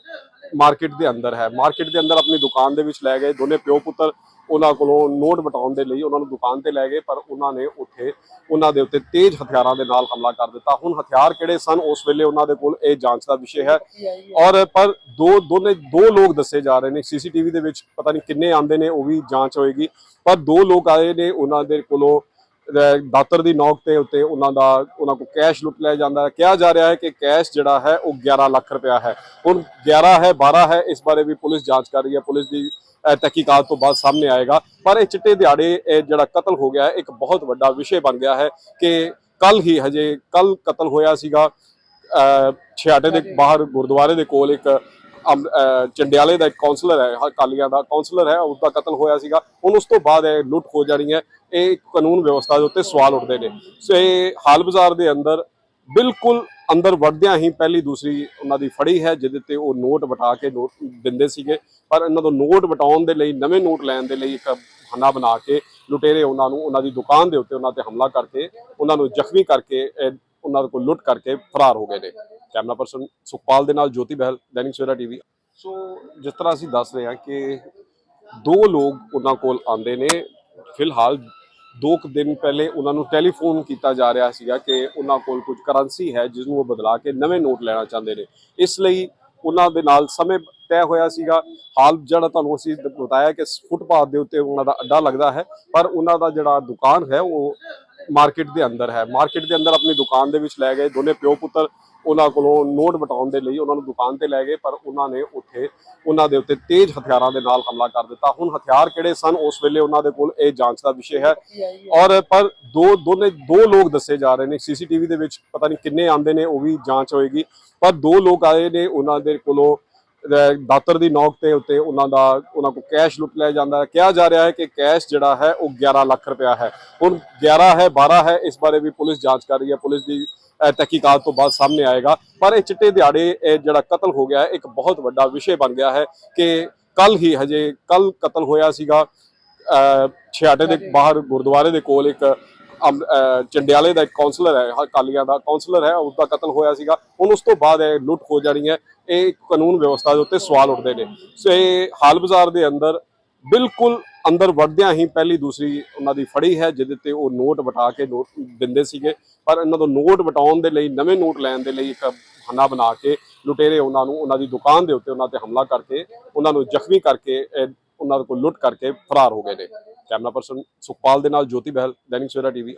ਮਾਰਕੀਟ ਦੇ ਅੰਦਰ ਹੈ। ਮਾਰਕੀਟ ਦੇ ਅੰਦਰ ਆਪਣੀ ਦੁਕਾਨ ਦੇ ਵਿੱਚ ਲੈ ਗਏ। ਦੋਨੇ ਪਿਓ ਪੁੱਤਰ ਉਹਨਾਂ ਕੋਲੋਂ ਨੋਟ ਵਟਾਉਣ ਦੇ ਲਈ ਉਹਨਾਂ ਨੂੰ ਦੁਕਾਨ ਤੇ ਲੈ ਗਏ, ਪਰ ਉਹਨਾਂ ਨੇ ਉੱਥੇ ਉਹਨਾਂ ਦੇ ਉੱਤੇ ਤੇਜ਼ ਹਥਿਆਰਾਂ ਦੇ ਨਾਲ ਹਮਲਾ ਕਰ ਦਿੱਤਾ। ਹੁਣ ਹਥਿਆਰ ਕਿਹੜੇ ਸਨ? ਉਸ ਵੇਲੇ ਉਹਨਾਂ ਦੇ ਕੋਲ ਇਹ ਜਾਂਚ ਦਾ ਵਿਸ਼ੇ ਹੈ। ਔਰ ਪਰ ਦੋ, ਦੋਨੇ, ਦੋ ਲੋਕ ਦੱਸੇ ਜਾ ਰਹੇ ਨੇ। ਸੀਸੀਟੀਵੀ ਦੇ ਵਿੱਚ ਪਤਾ ਨਹੀਂ ਕਿੰਨੇ ਆਂਦੇ ਨੇ, ਉਹ ਵੀ ਜਾਂਚ ਹੋਏਗੀ। ਪਰ ਦੋ ਲੋਕ ਆਏ ਨੇ, ਉਹਨਾਂ ਦੇ ਕੋਲੋਂ ਦਾਤਰ ਦੀ ਨੌਕ ਤੇ ਉੱਤੇ ਉਹਨਾਂ ਦਾ ਉਹਨਾਂ ਕੋਲ ਕੈਸ਼ ਲੁੱਟ ਲਿਆ ਜਾਂਦਾ ਹੈ। ਕਿਹਾ ਜਾ ਰਿਹਾ ਹੈ ਕਿ ਕੈਸ਼ ਜਿਹੜਾ ਹੈ ਉਹ 11 ਲੱਖ ਰੁਪਇਆ ਹੈ। ਹੁਣ 11 ਹੈ 12 ਹੈ ਇਸ ਬਾਰੇ ਵੀ ਪੁਲਿਸ ਜਾਂਚ ਕਰ ਰਹੀ ਹੈ। ਪੁਲਿਸ ਦੀ ਤਹਿਕੀਕਾਤ ਤੋਂ ਬਾਅਦ ਸਾਹਮਣੇ ਆਏਗਾ। ਪਰ ਇਹ ਚਿੱਟੇ ਦਿਹਾੜੇ ਇਹ ਜਿਹੜਾ ਕਤਲ ਹੋ ਗਿਆ ਇੱਕ ਬਹੁਤ ਵੱਡਾ ਵਿਸ਼ੇ ਬਣ ਗਿਆ ਹੈ ਕਿ ਕੱਲ ਹੀ ਹਜੇ ਕੱਲ ਕਤਲ ਹੋਇਆ ਸੀਗਾ। ਛਿਆਟੇ ਦੇ ਬਾਹਰ ਗੁਰਦੁਆਰੇ ਦੇ ਕੋਲ ਇੱਕ ਚੰਡਿਆਲੇ ਦਾ ਇੱਕ ਕਾਉਂਸਲਰ ਹੈ, ਹ- ਅਕਾਲੀਆਂ ਦਾ ਕਾਉਂਸਲਰ ਹੈ ਉਸ ਦਾ ਕਤਲ ਹੋਇਆ ਸੀਗਾ। ਹੁਣ ਉਸ ਤੋਂ ਬਾਅਦ ਇਹ ਲੁੱਟ ਹੋ ਜਾਣੀ ਹੈ। ਇਹ ਕਾਨੂੰਨ ਵਿਵਸਥਾ ਦੇ ਉੱਤੇ ਸਵਾਲ ਉੱਠਦੇ ਨੇ। ਸੋ ਇਹ ਹਾਲ ਬਾਜ਼ਾਰ ਦੇ ਅੰਦਰ ਬਿਲਕੁਲ ਅੰਦਰ ਵੜਦਿਆਂ ਹੀ ਪਹਿਲੀ ਦੂਸਰੀ ਉਹਨਾਂ ਦੀ ਫੜੀ ਹੈ, ਜਿਹਦੇ ਤੇ ਉਹ ਨੋਟ ਵਟਾ ਕੇ ਨੋਟ ਦਿੰਦੇ ਸੀਗੇ। ਪਰ ਇਹਨਾਂ ਤੋਂ ਨੋਟ ਵਟਾਉਣ ਦੇ ਲਈ, ਨਵੇਂ ਨੋਟ ਲੈਣ ਦੇ ਲਈ ਇੱਕ ਬਹਾਨਾ ਬਣਾ ਕੇ ਲੁਟੇਰੇ ਉਹਨਾਂ ਨੂੰ, ਉਹਨਾਂ ਦੀ ਦੁਕਾਨ ਦੇ ਉੱਤੇ ਉਹਨਾਂ ਤੇ ਹਮਲਾ ਕਰਕੇ, ਉਹਨਾਂ ਨੂੰ ਜ਼ਖਮੀ ਕਰਕੇ, ਇਹ ਉਹਨਾਂ ਕੋਲ ਲੁੱਟ ਕਰਕੇ ਫਰਾਰ ਹੋ ਗਏ ਨੇ। ਕੈਮਰਾ ਪਰਸਨ ਸੁਖਪਾਲ ਦੇ ਨਾਲ ਜੋਤੀ ਬਹਿਲ, ਦੈਨਿਕ ਸਵੇਰਾ ਟੀਵੀ। ਸੋ ਜਿਸ ਤਰ੍ਹਾਂ ਅਸੀਂ ਦੱਸ ਰਹੇ ਹਾਂ ਕਿ ਦੋ ਲੋਕ ਉਹਨਾਂ ਕੋਲ ਆਉਂਦੇ ਨੇ। ਫਿਲਹਾਲ ਦੋ ਕੁ ਦਿਨ ਪਹਿਲੇ ਉਹਨਾਂ ਨੂੰ ਟੈਲੀਫੋਨ ਕੀਤਾ ਜਾ ਰਿਹਾ ਸੀਗਾ ਕਿ ਉਹਨਾਂ ਕੋਲ ਕੁਝ ਕਰੰਸੀ ਹੈ ਜਿਸ ਨੂੰ ਉਹ ਬਦਲਾ ਕੇ ਨਵੇਂ ਨੋਟ ਲੈਣਾ ਚਾਹੁੰਦੇ ਨੇ। ਇਸ ਲਈ ਉਹਨਾਂ ਦੇ ਨਾਲ ਸਮੇਂ ਤੈਅ ਹੋਇਆ ਸੀਗਾ। ਹਾਲ ਜਿਹੜਾ ਤੁਹਾਨੂੰ ਅਸੀਂ ਦ- ਬਤਾਇਆ ਕਿ ਫੁੱਟਪਾਥ ਦੇ ਉੱਤੇ ਉਹਨਾਂ ਦਾ ਅੱਡਾ ਲੱਗਦਾ ਹੈ, ਪਰ ਉਹਨਾਂ ਦਾ ਜਿਹੜਾ ਦੁਕਾਨ ਹੈ ਉਹ ਮਾਰਕੀਟ ਦੇ ਅੰਦਰ ਹੈ। ਮਾਰਕੀਟ ਦੇ ਅੰਦਰ ਆਪਣੀ ਦੁਕਾਨ ਦੇ ਵਿੱਚ ਲੈ ਗਏ। ਦੋਨੇ ਪਿਓ ਪੁੱਤਰ ਉਹਨਾਂ ਕੋਲੋਂ ਨੋਟ ਵਟਾਉਣ ਦੇ ਲਈ ਉਹਨਾਂ ਨੂੰ ਦੁਕਾਨ ਤੇ ਲੈ ਗਏ, ਪਰ ਉਹਨਾਂ ਨੇ ਉੱਥੇ ਉਹਨਾਂ ਦੇ ਉੱਤੇ ਤੇਜ਼ ਹਥਿਆਰਾਂ ਦੇ ਨਾਲ ਹਮਲਾ ਕਰ ਦਿੱਤਾ। ਹੁਣ ਹਥਿਆਰ ਕਿਹੜੇ ਸਨ? ਉਸ ਵੇਲੇ ਉਹਨਾਂ ਦੇ ਕੋਲ ਇਹ ਜਾਂਚ ਦਾ ਵਿਸ਼ੇ ਹੈ। ਔਰ ਪਰ ਦੋ ਦੋਨੇ, ਦੋ ਲੋਕ ਦੱਸੇ ਜਾ ਰਹੇ ਨੇ। ਸੀਸੀਟੀਵੀ ਦੇ ਵਿੱਚ ਪਤਾ ਨਹੀਂ ਕਿੰਨੇ ਆਂਦੇ ਨੇ, ਉਹ ਵੀ ਜਾਂਚ ਹੋਏਗੀ। ਪਰ ਦੋ ਲੋਕ ਆਏ ਨੇ, ਉਹਨਾਂ ਦੇ ਕੋਲੋਂ ਦਾਤਰ ਦੀ ਨੌਕ ਤੇ ਉੱਤੇ ਉਹਨਾਂ ਦਾ, ਉਹਨਾਂ ਕੋਲ ਕੈਸ਼ ਲੁੱਟ ਲਿਆ ਜਾਂਦਾ ਹੈ। ਕਿਹਾ ਜਾ ਰਿਹਾ ਹੈ ਕਿ ਕੈਸ਼ ਜਿਹੜਾ ਹੈ, ਉਹ 11 ਲੱਖ ਰੁਪਇਆ ਹੈ। ਹੁਣ 11 ਹੈ 12 ਹੈ, ਇਸ ਬਾਰੇ ਵੀ ਪੁਲਿਸ ਜਾਂਚ ਕਰ ਰਹੀ ਹੈ। ਪੁਲਿਸ ਦੀ ਤਹਿਕੀਕਾਤ ਤੋਂ ਬਾਅਦ ਸਾਹਮਣੇ ਆਏਗਾ। ਪਰ ਇਹ ਚਿੱਟੇ ਦਿਹਾੜੇ ਇਹ ਜਿਹੜਾ ਕਤਲ ਹੋ ਗਿਆ ਹੈ ਇੱਕ ਬਹੁਤ ਵੱਡਾ ਵਿਸ਼ੇ ਬਣ ਗਿਆ ਹੈ ਕਿ ਕੱਲ ਹੀ ਹਜੇ ਕੱਲ ਕਤਲ ਹੋਇਆ ਸੀਗਾ। ਅਹ, ਛਿਆਟੇ ਦੇ ਬਾਹਰ ਗੁਰਦੁਆਰੇ ਦੇ ਕੋਲ ਇੱਕ ਅਮ- ਚੰਡਿਆਲੇ ਦਾ ਇੱਕ ਕਾਉਂਸਲਰ ਹੈ ਹ- ਅਕਾਲੀਆਂ ਦਾ ਕਾਉਂਸਲਰ ਹੈ ਉਸ ਦਾ ਕਤਲ ਹੋਇਆ ਸੀਗਾ। ਹੁਣ ਉਸ ਤੋਂ ਬਾਅਦ ਇਹ ਲੁੱਟ ਹੋ ਜਾਣੀ ਹੈ। ਇਹ ਕਾਨੂੰਨ ਵਿਵਸਥਾ ਦੇ ਉੱਤੇ ਸਵਾਲ ਉੱਠਦੇ ਨੇ। ਸੋ ਇਹ ਹਾਲ ਬਾਜ਼ਾਰ ਦੇ ਅੰਦਰ ਬਿਲਕੁਲ ਅੰਦਰ ਵੜਦਿਆਂ ਹੀ ਪਹਿਲੀ ਦੂਸਰੀ ਉਹਨਾਂ ਦੀ ਫੜੀ ਹੈ, ਜਿਹਦੇ ਤੇ ਉਹ ਨੋਟ ਵਟਾ ਕੇ ਨੋਟ ਦਿੰਦੇ ਸੀਗੇ। ਪਰ ਇਹਨਾਂ ਤੋਂ ਨੋਟ ਵਟਾਉਣ ਦੇ ਲਈ, ਨਵੇਂ ਨੋਟ ਲੈਣ ਦੇ ਲਈ ਇੱਕ ਬਹਾਨਾ ਬਣਾ ਕੇ ਲੁਟੇਰੇ ਉਹਨਾਂ ਨੂੰ, ਉਹਨਾਂ ਦੀ ਦੁਕਾਨ ਦੇ ਉੱਤੇ ਉਹਨਾਂ ਤੇ ਹਮਲਾ ਕਰਕੇ, ਉਹਨਾਂ ਨੂੰ ਜ਼ਖਮੀ ਕਰਕੇ, ਇਹ ਉਹਨਾਂ ਕੋਲ ਲੁੱਟ ਕਰਕੇ ਫਰਾਰ ਹੋ ਗਏ ਨੇ। ਕੈਮਰਾ ਪਰਸਨ ਸੁਖਪਾਲ ਦੇ ਨਾਲ ਜੋਤੀ ਬਹਿਲ, ਦੈਨਿਕ ਸਵੇਰਾ ਟੀਵੀ।